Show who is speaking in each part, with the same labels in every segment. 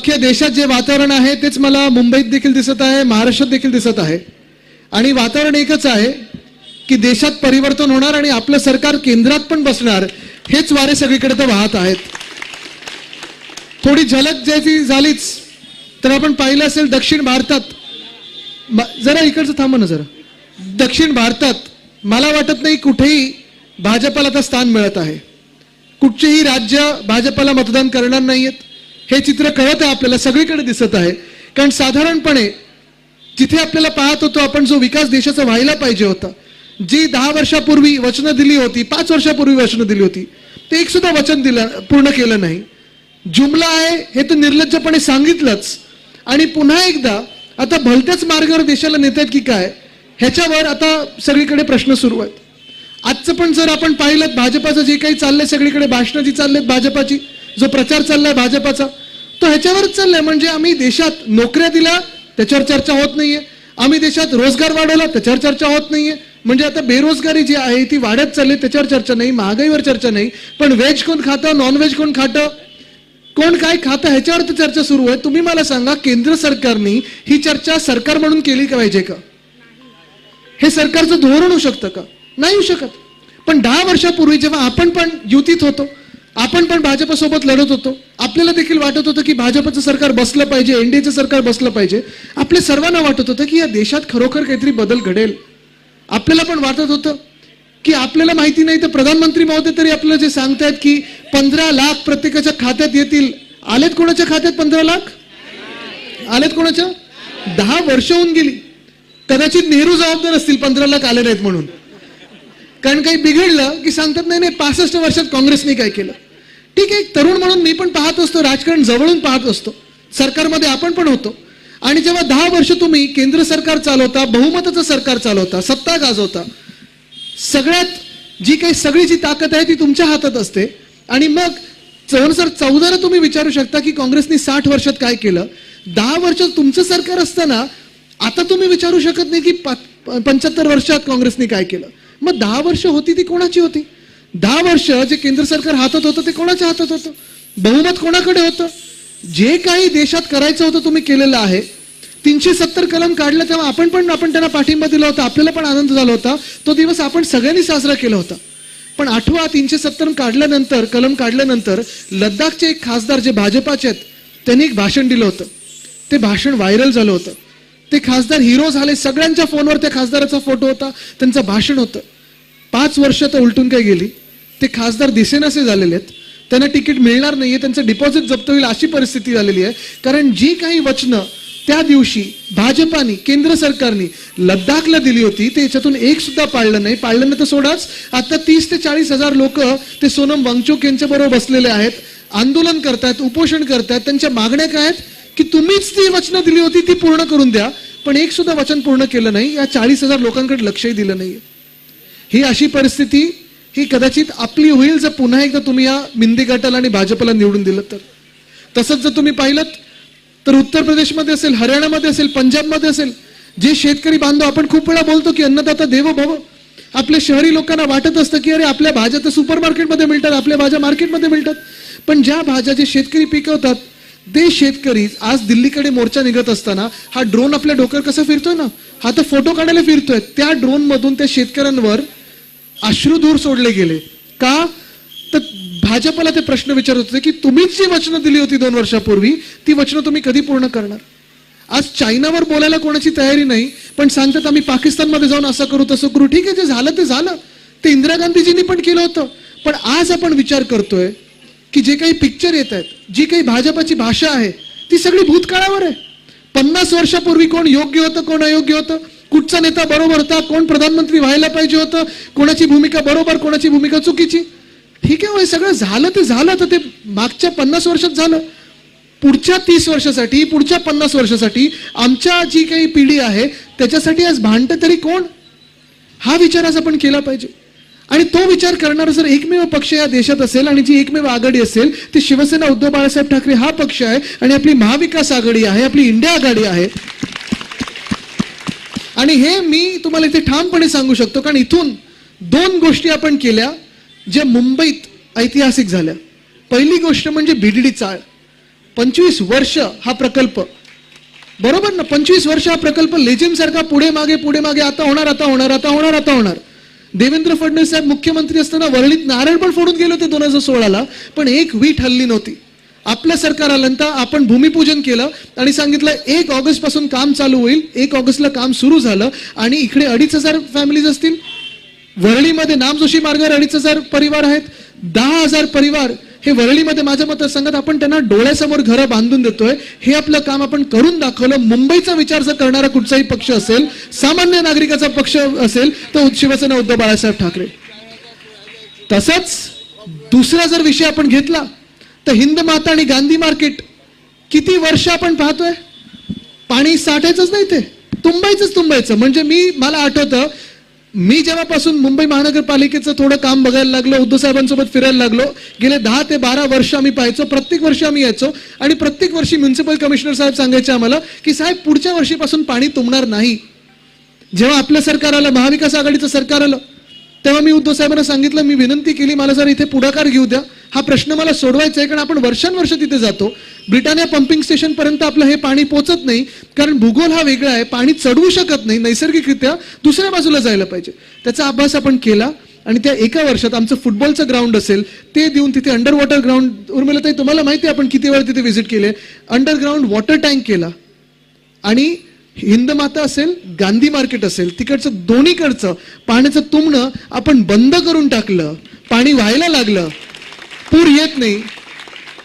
Speaker 1: अख्ख्या देशात जे वातावरण आहे तेच मला मुंबईत देखील दिसत आहे महाराष्ट्रात देखील दिसत आहे. आणि वातावरण एकच आहे की देशात परिवर्तन होणार आणि आपलं सरकार केंद्रात पण बसणार हेच वारे सगळीकडे तर वाहत आहेत. थोडी झलक ज्याची झालीच तर आपण पाहिलं असेल दक्षिण भारतात जरा इकडचं थांबा ना जरा. दक्षिण भारतात मला वाटत नाही कुठेही भाजपाला आता स्थान मिळत आहे. कुठचेही राज्य भाजपाला मतदान करणार नाहीयेत. हे चित्र कळत आहे आपल्याला सगळीकडे दिसत आहे. कारण साधारणपणे जिथे आपल्याला पाहत होतो आपण जो विकास देशाचा व्हायला पाहिजे होता जी दहा वर्षापूर्वी वचनं दिली होती पाच वर्षापूर्वी वचनं दिली होती ते एक सुद्धा वचन दिलं पूर्ण केलं नाही. जुमला आहे हे तर निर्लज्जपणे सांगितलंच. आणि पुन्हा एकदा आता भलत्याच मार्गावर देशाला नेतात की काय ह्याच्यावर आता सगळीकडे प्रश्न सुरू आहेत. आजचं पण जर आपण पाहिलं भाजपाचं जे काही चाललंय सगळीकडे भाषणं जी चाललेत भाजपाची जो प्रचार चाललाय भाजपाचा तो ह्याच्यावरच चाललाय. म्हणजे आम्ही देशात नोकऱ्या दिल्या त्याच्यावर चर्चा होत नाहीये. आम्ही देशात रोजगार वाढवला त्याच्यावर चर्चा होत नाहीये. म्हणजे आता बेरोजगारी जी आहे ती वाढत चालली त्याच्यावर चर्चा नाही महागाईवर चर्चा नाही. पण व्हेज कोण खातं नॉन व्हेज कोण खातं? कोण काय खातं ह्याच्यावर तर चर्चा सुरू आहे. तुम्ही मला सांगा केंद्र सरकारने ही चर्चा सरकार म्हणून केली का पाहिजे का? हे सरकारचं धोरण होऊ शकतं का? नाही होऊ शकत. पण दहा वर्षापूर्वी जेव्हा आपण पण युतीत होतो आपण पण भाजपसोबत लढत होतो. आपल्याला देखील वाटत होतं की भाजपचं सरकार बसलं पाहिजे एनडीएचं सरकार बसलं पाहिजे. आपल्या सर्वांना वाटत होतं की या देशात खरोखर काहीतरी बदल घडेल. आपल्याला पण वाटत होतं की आपल्याला माहिती नाही तर प्रधानमंत्री महोदय तरी आपल्याला जे सांगतायत की पंधरा लाख प्रत्येकाच्या खात्यात येतील. आलेत कोणाच्या खात्यात पंधरा लाख? आलेत कोणाच्या? दहा वर्ष होऊन गेली. कदाचित नेहरू जबाबदार असतील पंधरा लाख आले नाहीत म्हणून. कारण काही बिघडलं की सांगतात नाही नाही पासष्ट वर्षात काँग्रेसने काय केलं? ठीक आहे तरुण म्हणून मी पण पाहत असतो राजकारण जवळून पाहत असतो. सरकारमध्ये आपण पण होतो. आणि जेव्हा दहा वर्ष तुम्ही केंद्र सरकार चालवता बहुमताचं सरकार चालवता सत्ता गाजवता सगळ्यात जी काही सगळी जी ताकद आहे ती तुमच्या हातात असते. आणि मग सर चौदाला तुम्ही विचारू शकता की काँग्रेसने साठ वर्षात काय केलं? दहा वर्ष तुमचं सरकार असताना आता तुम्ही विचारू शकत नाही की पंच्याहत्तर वर्षात काँग्रेसने काय केलं? मग दहा वर्ष होती ती कोणाची होती? दहा वर्ष जे केंद्र सरकार हातात होतं ते कोणाच्या हातात होतं? बहुमत कोणाकडे होतं? जे काही देशात करायचं होतं तुम्ही केलेलं आहे तीनशे सत्तर कलम काढलं तेव्हा आपण पण आपण त्यांना पाठिंबा दिला होता आपल्याला पण आनंद झाला होता. तो दिवस आपण सगळ्यांनी साजरा केला होता. पण आठवा तीनशे सत्तर काढल्यानंतर कलम काढल्यानंतर लद्दाखचे एक खासदार जे भाजपाचे आहेत त्यांनी एक भाषण दिलं होतं. ते भाषण व्हायरल झालं होतं. ते खासदार हिरो झाले सगळ्यांच्या फोनवर त्या खासदाराचा फोटो होता त्यांचं भाषण होतं. पाच वर्ष तर उलटून काय गेली. ते खासदार दिसेनासे झालेले आहेत. त्यांना तिकीट मिळणार नाहीये त्यांचं डिपॉझिट जप्त होईल अशी परिस्थिती झालेली आहे. कारण जी काही वचनं त्या दिवशी भाजपाने केंद्र सरकारने लद्दाखला दिली होती ते याच्यातून एक सुद्धा पाळलं नाही. पाळलं नाही तर सोडाच. आता तीस ते चाळीस हजार लोक ते सोनम वांगचोक यांच्याबरोबर बसलेले आहेत. आंदोलन करतायत उपोषण करतायत त्यांच्या मागण्या काय आहेत? की तुम्हीच ती वचनं दिली होती ती पूर्ण करून द्या. पण एक सुद्धा वचन पूर्ण केलं नाही. या चाळीस हजार लोकांकडे लक्षही दिलं नाही ही अशी परिस्थिती ही कदाचित आपली होईल जर पुन्हा एकदा तुम्ही या मिंदी गटाला आणि भाजपला निवडून दिलं तर. तसंच जर तुम्ही पाहिलं तर उत्तर प्रदेशमध्ये असेल हरियाणामध्ये असेल पंजाबमध्ये असेल जे शेतकरी बांधव आपण खूप वेळा बोलतो की अन्नदाता देवो भव. आपल्या शहरी लोकांना वाटत असतं की अरे आपल्या भाज्या तर सुपर मार्केटमध्ये मिळतात आपल्या भाज्या मार्केटमध्ये मिळतात. पण ज्या भाज्या जे शेतकरी पिकवतात ते शेतकरी आज दिल्लीकडे मोर्चा निघत असताना हा ड्रोन आपल्या डोक्यावर कसा फिरतोय ना? हा तर फोटो काढायला फिरतोय. त्या ड्रोन मधून त्या शेतकऱ्यांवर अश्रुधूर सोडले गेले. का? तर भाजपला ते प्रश्न विचारत होते की तुम्हीच जी वचनं दिली होती दोन वर्षापूर्वी ती वचनं तुम्ही कधी पूर्ण करणार? आज चायनावर बोलायला कोणाची तयारी नाही पण सांगतात आम्ही पाकिस्तानमध्ये जाऊन असं करू तसं करू. ठीक आहे जे झालं ते झालं. ते इंदिरा गांधीजींनी पण केलं होतं. पण आज आपण विचार करतोय की जे काही पिक्चर येत आहेत जी काही भाजपाची भाषा आहे ती सगळी भूतकाळावर आहे. पन्नास वर्षापूर्वी कोण योग्य होतं कोण अयोग्य होतं? कुठचा नेता बरोबर होता? कोण प्रधानमंत्री व्हायला पाहिजे होतं? कोणाची भूमिका बरोबर कोणाची भूमिका चुकीची? ठीक आहे हो, सगळं झालं ते झालं तर ते मागच्या पन्नास वर्षात झालं. पुढच्या तीस वर्षासाठी पुढच्या पन्नास वर्षासाठी आमच्या जी काही पिढी आहे त्याच्यासाठी आज भांडतं तरी कोण? हा विचार आज आपण केला पाहिजे. आणि तो विचार करणारा जर एकमेव पक्ष या देशात असेल आणि जी एकमेव आघाडी असेल ती शिवसेना उद्धव बाळासाहेब ठाकरे हा पक्ष आहे आणि आपली महाविकास आघाडी आहे आपली इंडिया आघाडी आहे. आणि हे मी तुम्हाला इथे ठामपणे सांगू शकतो कारण इथून दोन गोष्टी आपण केल्या ज्या मुंबईत ऐतिहासिक झाल्या. पहिली गोष्ट म्हणजे बीडीडी चाळ. पंचवीस वर्ष हा प्रकल्प. बरोबर ना? पंचवीस वर्ष हा प्रकल्प लेझिम सारखा पुढे मागे पुढे मागे आता होणार आता होणार आता होणार आता होणार. देवेंद्र फडणवीस साहेब मुख्यमंत्री असताना वरळीत नारळ पण फोडून गेले होते दोन हजार सोळाला पण एक वीट हल्ली नव्हती. आपलं सरकार आल्यानंतर आपण भूमिपूजन केलं आणि सांगितलं एक ऑगस्टपासून काम चालू होईल एक ऑगस्टला काम सुरू झालं आणि इकडे अडीच हजार फॅमिलीज असतील. वरळीमध्ये नामजोशी मार्गावर अडीच हजार परिवार आहेत. दहा हजार परिवार हे वरळीमध्ये माझ्या मतदारसंघात आपण त्यांना डोळ्यासमोर घरं बांधून देतोय. हे आपलं काम आपण करून दाखवलं. मुंबईचा विचार जर करणारा कुठचाही पक्ष असेल सामान्य नागरिकाचा पक्ष असेल तर शिवसेना उद्धव बाळासाहेब ठाकरे. तसंच दुसरा जर विषय आपण घेतला तर हिंद माता आणि गांधी मार्केट किती वर्ष आपण पाहतोय? पाणी साठायचंच नाही ते तुंबायचंच तुंबायचं. म्हणजे मी मला आठवतं मी जेव्हापासून मुंबई महानगरपालिकेचं थोडं काम बघायला लागलो उद्धव साहेबांसोबत फिरायला लागलो गेले दहा ते बारा वर्ष आम्ही पाहायचो प्रत्येक वर्षी आम्ही यायचो आणि प्रत्येक वर्षी म्युन्सिपल कमिशनर साहेब सांगायचे आम्हाला की साहेब पुढच्या वर्षीपासून पाणी तुंबणार नाही. जेव्हा आपलं सरकार आलं महाविकास आघाडीचं सरकार आलं तेव्हा मी उद्धव साहेबांना सांगितलं मी विनंती केली मला जर इथे पुढाकार घेऊ द्या. हा प्रश्न मला सोडवायचा आहे कारण आपण वर्षानुवर्ष तिथे जातो. ब्रिटानिया पंपिंग स्टेशन पर्यंत आपलं हे पाणी पोचत नाही कारण भूगोल हा वेगळा आहे पाणी चढवू शकत नाही नैसर्गिकरित्या दुसऱ्या बाजूला जायला पाहिजे. त्याचा अभ्यास आपण केला आणि त्या एका वर्षात आमचं फुटबॉलचं ग्राउंड असेल ते देऊन तिथे अंडर वॉटर ग्राउंड उर्मिला ताई तुम्हाला माहिती आहे आपण किती वेळा तिथे व्हिजिट केले? अंडरग्राऊंड वॉटर टँक केला. आणि हिंदमाता असेल गांधी मार्केट असेल तिकडचं दोन्हीकडचं पाण्याचं तुंबणं आपण बंद करून टाकलं पाणी व्हायला लागलं पूर येत नाही.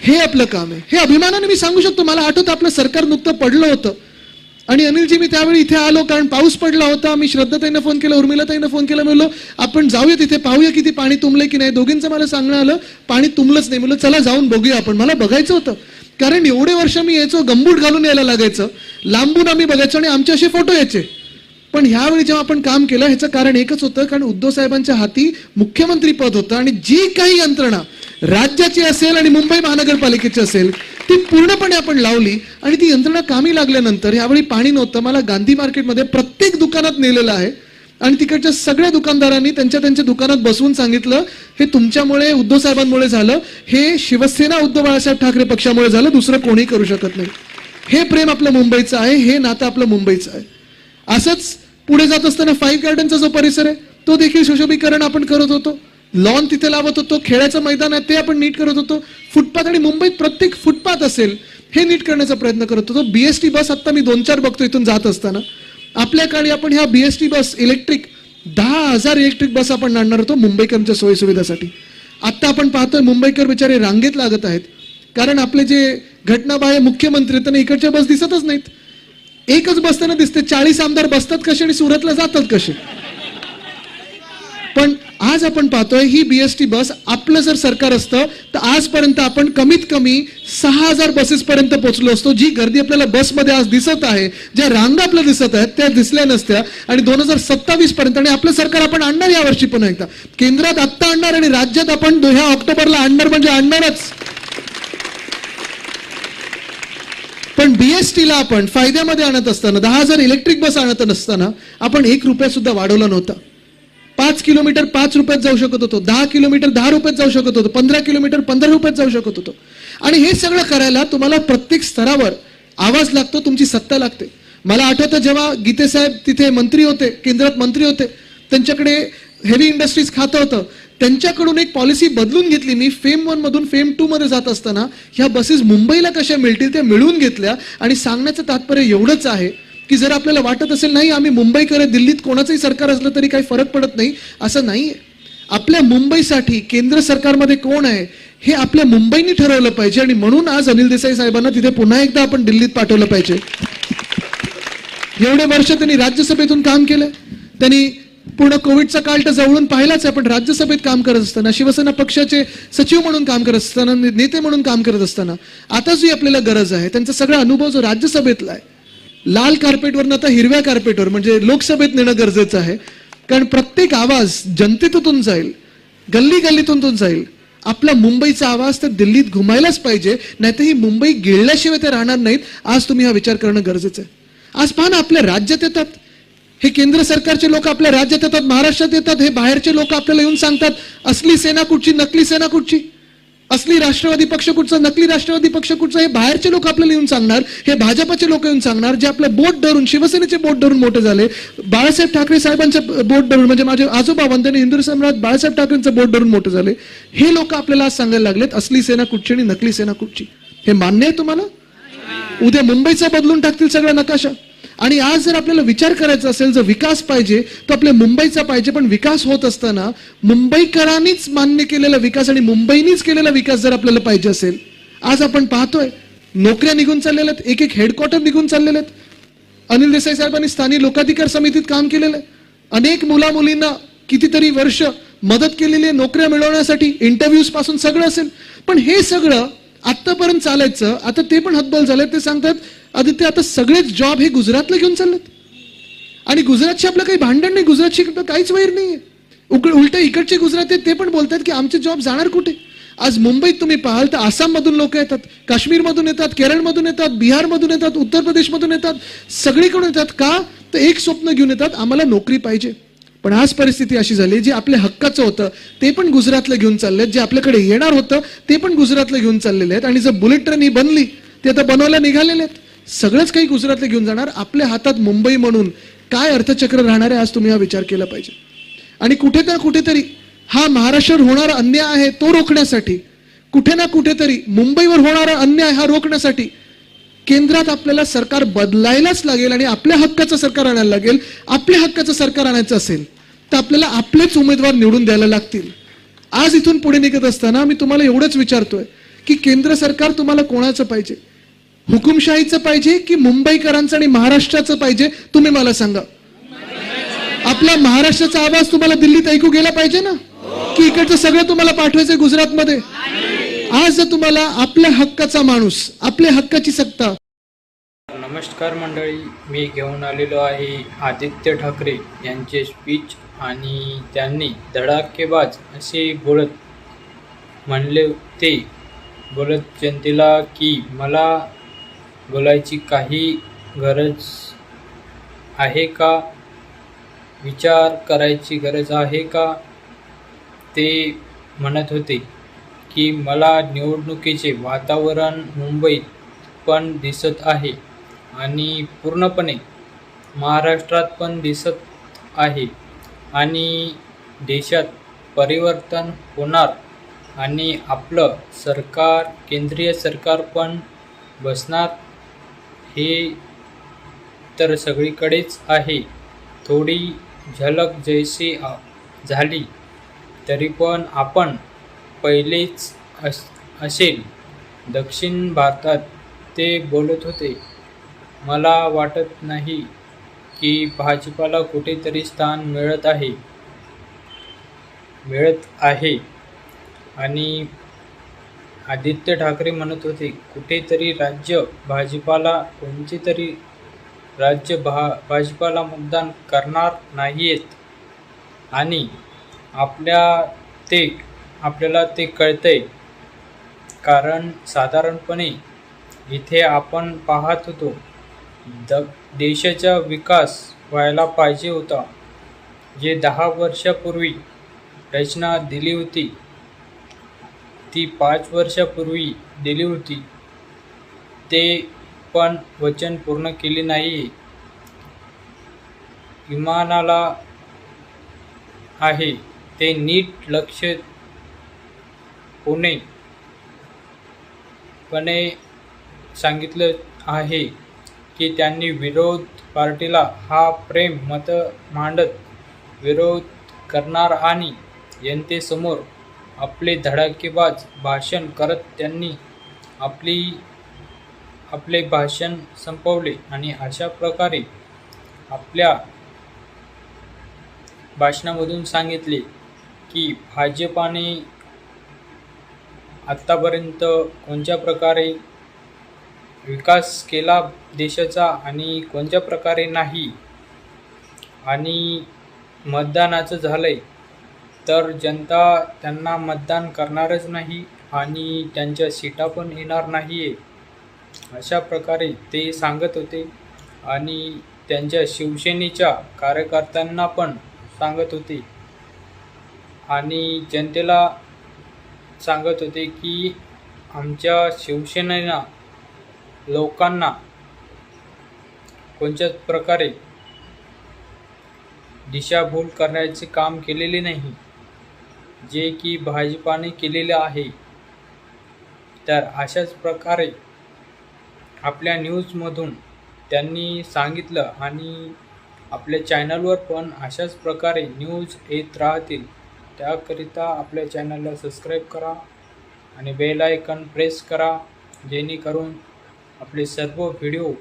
Speaker 1: हे आपलं काम आहे. हे अभिमानाने मी सांगू शकतो मला आठवतं आपलं सरकार नुकतं पडलं होतं. आणि अनिलजी मी त्यावेळी इथे आलो कारण पाऊस पडला होता. मी श्रद्धाताईंना फोन केला उर्मिलाताईंना फोन केला म्हणलो आपण जाऊया तिथे पाहूया किती पाणी तुंबलंय की नाही. दोघींचं मला सांगणं आलं पाणी तुंबलंच नाही. म्हणलं चला जाऊन बघूया आपण. मला बघायचं होतं. कारण एवढे वर्ष मी यायचो गंबूट घालून यायला लागायचं. लांबून आम्ही बघायचो आणि आमचे असे फोटो यायचे. पण ह्यावेळी जेव्हा आपण काम केलं ह्याचं कारण एकच होतं कारण उद्धव साहेबांच्या हाती मुख्यमंत्री पद होतं आणि जी काही यंत्रणा राज्याची असेल आणि मुंबई महानगरपालिकेची असेल ती पूर्णपणे आपण लावली आणि ती यंत्रणा कामी लागल्यानंतर यावेळी पाणी नव्हतं. मला गांधी मार्केटमध्ये प्रत्येक दुकानात नेलेलं आहे आणि तिकडच्या सगळ्या दुकानदारांनी त्यांच्या त्यांच्या दुकानात बसवून सांगितलं हे तुमच्यामुळे उद्धव साहेबांमुळे झालं हे शिवसेना उद्धव बाळासाहेब ठाकरे पक्षामुळे झालं दुसरं कोणी करू शकत नाही. हे प्रेम आपलं मुंबईचं आहे हे नातं आपलं मुंबईचं आहे. असंच पुढे जात असताना फाईव्ह गार्डनचा जो परिसर आहे तो देखील सुशोभीकरण आपण करत होतो. लॉन तिथे लावत होतो खेळाचं मैदान आहे ते आपण नीट करत होतो. फुटपाथ आणि मुंबईत प्रत्येक फुटपाथ असेल हे नीट करण्याचा प्रयत्न करत होतो. बीएसटी बस आता मी दोन चार बघतो इथून जात असताना. आपल्या काळी आपण ह्या बीएसटी बस इलेक्ट्रिक दहा हजार इलेक्ट्रिक बस आपण आणणार होतो मुंबईकरांच्या सोयीसुविधासाठी. आत्ता आपण पाहतोय मुंबईकर बिचारे रांगेत लागत आहेत. कारण आपले जे घटनाबाह्य मुख्यमंत्री त्यांना इकडच्या बस दिसतच नाहीत. एकच बसताना दिसते. चाळीस आमदार बसतात कसे आणि सुरतला जातात कसे? पण आज आपण पाहतोय ही बीएसटी बस आपलं जर सरकार असतं तर आजपर्यंत आपण कमीत कमी सहा हजार बसेस पर्यंत पोहोचलो असतो. जी गर्दी आपल्याला बसमध्ये आज दिसत आहे ज्या रांगा आपल्या दिसत आहेत त्या दिसल्या नसत्या. आणि दोन हजार सत्तावीस पर्यंत आणि आपलं सरकार आपण आणणार या वर्षी पण एकदा. केंद्रात आत्ता आणणार आणि राज्यात आपण दो- ह्या ऑक्टोबरला आणणार म्हणजे आणणारच. पण बीएसटीला आपण फायद्यामध्ये आणत असताना दहा हजार इलेक्ट्रिक बस आणत नसताना आपण एक रुपया सुद्धा वाढवला नव्हता. पाच किलोमीटर पाच रुपयात जाऊ शकत होतो दहा किलोमीटर दहा रुपयात जाऊ शकत होतो पंधरा किलोमीटर पंधरा रुपयात जाऊ शकत होतो. आणि हे सगळं करायला तुम्हाला प्रत्येक स्तरावर आवाज लागतो तुमची सत्ता लागते. मला आठवतं जेव्हा गीतेसाहेब तिथे मंत्री होते केंद्रात मंत्री होते त्यांच्याकडे हेवी इंडस्ट्रीज खातं होतं. त्यांच्याकडून एक पॉलिसी बदलून घेतली मी. फेम वन मधून फेम टू मध्ये जात असताना ह्या बसेस मुंबईला कशा मिळतील त्या मिळवून घेतल्या. आणि सांगण्याचं तात्पर्य एवढंच आहे की जर आपल्याला वाटत असेल नाही आम्ही मुंबई करत दिल्लीत कोणाचंही सरकार असलं तरी काही फरक पडत नाही असं नाही. आपल्या मुंबईसाठी केंद्र सरकारमध्ये कोण आहे हे आपल्या मुंबईने ठरवलं पाहिजे. आणि म्हणून आज अनिल देसाई साहेबांना तिथे पुन्हा एकदा आपण दिल्लीत पाठवलं पाहिजे. एवढे वर्ष त्यांनी राज्यसभेतून काम केलं. त्यांनी पूर्ण कोविडचा काळ तर जवळून पाहिलाच आहे पण राज्यसभेत काम करत असताना शिवसेना पक्षाचे सचिव म्हणून काम करत असताना नेते म्हणून काम करत असताना आता जी आपल्याला गरज आहे त्यांचा सगळा अनुभव जो राज्यसभेतला आहे लाल कार्पेटवरनं आता हिरव्या कार्पेटवर म्हणजे लोकसभेत नेणं गरजेचं आहे कारण प्रत्येक आवाज जनतेतून जाईल गल्ली गल्लीतून जाईल. आपला मुंबईचा आवाज तर दिल्लीत घुमायलाच पाहिजे नाहीतर ही मुंबई गिळल्याशिवाय ते राहणार नाहीत आज तुम्ही हा विचार करणं गरजेचं आहे. आज पहा ना आपल्या राज्यात येतात हे केंद्र सरकारचे लोक आपल्या राज्यात येतात महाराष्ट्रात येतात हे बाहेरचे लोक आपल्याला येऊन सांगतात असली सेना कुठची नकली सेना कुठची? असली राष्ट्रवादी पक्ष कुठचा नकली राष्ट्रवादी पक्ष कुठचा हे बाहेरचे लोक आपल्याला येऊन सांगणार हे भाजपचे लोक येऊन सांगणार जे आपलं बोट धरून शिवसेनेचे बोट धरून मोठे झाले. बाळासाहेब ठाकरे साहेबांचं बोट धरून म्हणजे माझे आजोबा वंदने हिंदू सम्राट बाळासाहेब ठाकरेंचं बोट धरून मोठे झाले. हे लोक आपल्याला आज सांगायला लागलेत असली सेना कुठची आणि नकली सेना कुठची? हे मान्य आहे तुम्हाला? उद्या मुंबईचा बदलून टाकतील सगळा नकाशा. आणि आज जर आपल्याला विचार करायचा असेल जर विकास पाहिजे तर आपल्या मुंबईचा पाहिजे पण विकास होत असताना मुंबईकरांनीच मान्य केलेला विकास आणि मुंबईनीच केलेला विकास जर आपल्याला पाहिजे असेल आज आपण पाहतोय नोकऱ्या निघून चाललेल्या आहेत एक एक हेडक्वार्टर निघून चाललेले आहेत. अनिल देसाई साहेबांनी स्थानिक लोकाधिकार समितीत काम केलेलं आहे. अनेक मुला मुलींना कितीतरी वर्ष मदत केलेली आहे नोकऱ्या मिळवण्यासाठी इंटरव्ह्यूजपासून सगळं असेल. पण हे सगळं आत्तापर्यंत चालायचं आता ते पण हतबल झाले ते सांगतात आदित्य आता सगळेच जॉब हे गुजरातला घेऊन चाललेत. आणि गुजरातशी आपलं काही भांडण नाही गुजरातशी काहीच वैर नाहीये. उकड उलट इकडचे गुजराती आहेत, ते पण बोलतात की आमचे जॉब जाणार कुठे? आज मुंबईत तुम्ही पाहाल तर आसाममधून लोक येतात काश्मीरमधून येतात केरळमधून येतात बिहारमधून येतात उत्तर प्रदेशमधून येतात सगळीकडून येतात. का? तर एक स्वप्न घेऊन येतात आम्हाला नोकरी पाहिजे. पण आज परिस्थिती अशी झाली जे आपल्या हक्काचं होतं ते पण गुजरातला घेऊन चाललेत. जे आपल्याकडे येणार होतं ते पण गुजरातला घेऊन चाललेले आहेत. आणि जर बुलेट ट्रेन ही बनली ते आता बनवायला निघालेले आहेत. सगळंच काही गुजरातला घेऊन जाणार. आपल्या हातात मुंबई म्हणून काय अर्थचक्र राहणार आहे आज तुम्ही हा विचार केला पाहिजे. आणि कुठे ना कुठेतरी हा महाराष्ट्रावर होणारा अन्याय आहे तो रोखण्यासाठी. कुठे ना कुठेतरी मुंबईवर होणारा अन्याय हा रोखण्यासाठी केंद्रात आपल्याला सरकार बदलायलाच लागेल आणि आपल्या हक्काचं सरकार आणायला लागेल आपल्या हक्काचं सरकार आणायचं असेल तर आपल्याला आपलेच उमेदवार निवडून द्यायला लागतील. आज इथून पुढे निघत असताना मी तुम्हाला एवढंच विचारतोय की केंद्र सरकार तुम्हाला कोणाचं पाहिजे? हुकुमशाहीचं पाहिजे की मुंबईकरांचं आणि महाराष्ट्राचं पाहिजे? तुम्ही मला सांगा. आपला महाराष्ट्राचा आवाज तुम्हाला दिल्लीत ऐकू गेला पाहिजे ना? की इकडचं सगळं तुम्हाला पाठवायचंय गुजरातमध्ये? आज तुम्हाला आपल्या हक्काचा माणूस आपल्या हक्काची सत्ता.
Speaker 2: नमस्कार मंडळी मी घेऊन आलेलो आहे आदित्य ठाकरे यांचे स्पीच आणि त्यांनी धडाकेबाज असे बोलत म्हणले ते बोलत जनतेला की मला बोलायची काही गरज आहे का? विचार करायची गरज आहे का? ते म्हणत होते. की मला निवडणुकीचे वातावरण मुंबईत पण दिसत आहे आणि पूर्णपणे महाराष्ट्रात पण दिसत आहे आणि देशात परिवर्तन होणार आणि आपलं सरकार केंद्रीय सरकार पण बसणार हे तर सगळीकडेच आहे. थोडी झलक जैसी झाली तरी पण आपण पहिलेच अस असेल. दक्षिण भारतात ते बोलत होते. मला वाटत नाही की भाजपाला कुठेतरी स्थान मिळत आहे. मिळत आहे. आणि आदित्य ठाकरे म्हणत होते कुठेतरी राज्य भाजपाला कोणते तरी राज्य भा भाजपाला मतदान करणार नाहीत आणि आपल्या ते आपल्याला ते कळतंय. कारण साधारणपणे इथे आपण पाहत होतो द देशाचा विकास व्हायला पाहिजे होता. जे दहा वर्षापूर्वी रचना दिली होती ती पाच वर्षापूर्वी दिली होती. ते पण वचन पूर्ण केले नाही विमानाला आहे ते नीट लक्ष पुणे. पणे सांगितलं आहे की त्यांनी विरोध पार्टीला हा प्रेम मत मांडत विरोध करणार आणि जनतेसमोर आपले धडाकेबाज भाषण करत त्यांनी आपली आपले भाषण संपवले आणि अशा प्रकारे आपल्या भाषणामधून सांगितले की भाजपाने आत्तापर्यंत कोणत्या प्रकारे विकास केला देशाचा आणि कोणत्या प्रकारे नाही? आणि मतदानाचं झालं आहे तर जनता त्यांना मतदान करणारच नाही आणि त्यांच्या सीटा पण येणार नाही आहे अशा प्रकारे ते सांगत होते. आणि त्यांच्या शिवसेनेच्या कार्यकर्त्यांना पण सांगत होते. आणि जनतेला सांगत होते की आमच्या शिवसेनेनं लोकांना कोणत्याच प्रकारे दिशाभूल करण्याचे काम केलेले नाही. जे की भाजपाने केलेले आहे. तर अशाच प्रकारे आपल्या न्यूजमधून त्यांनी सांगितलं आणि आपल्या चॅनलवर पण अशाच प्रकारे न्यूज येत राहतील. त्याकरिता आपल्या चॅनलला सबस्क्राईब करा आणि बेल आयकन प्रेस करा जेणेकरून आपले सर्व व्हिडिओ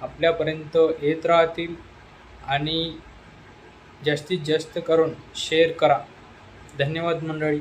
Speaker 2: आपल्यापर्यंत येत राहतील आणि जास्तीत जास्त करून शेअर करा. धन्यवाद मंडळी.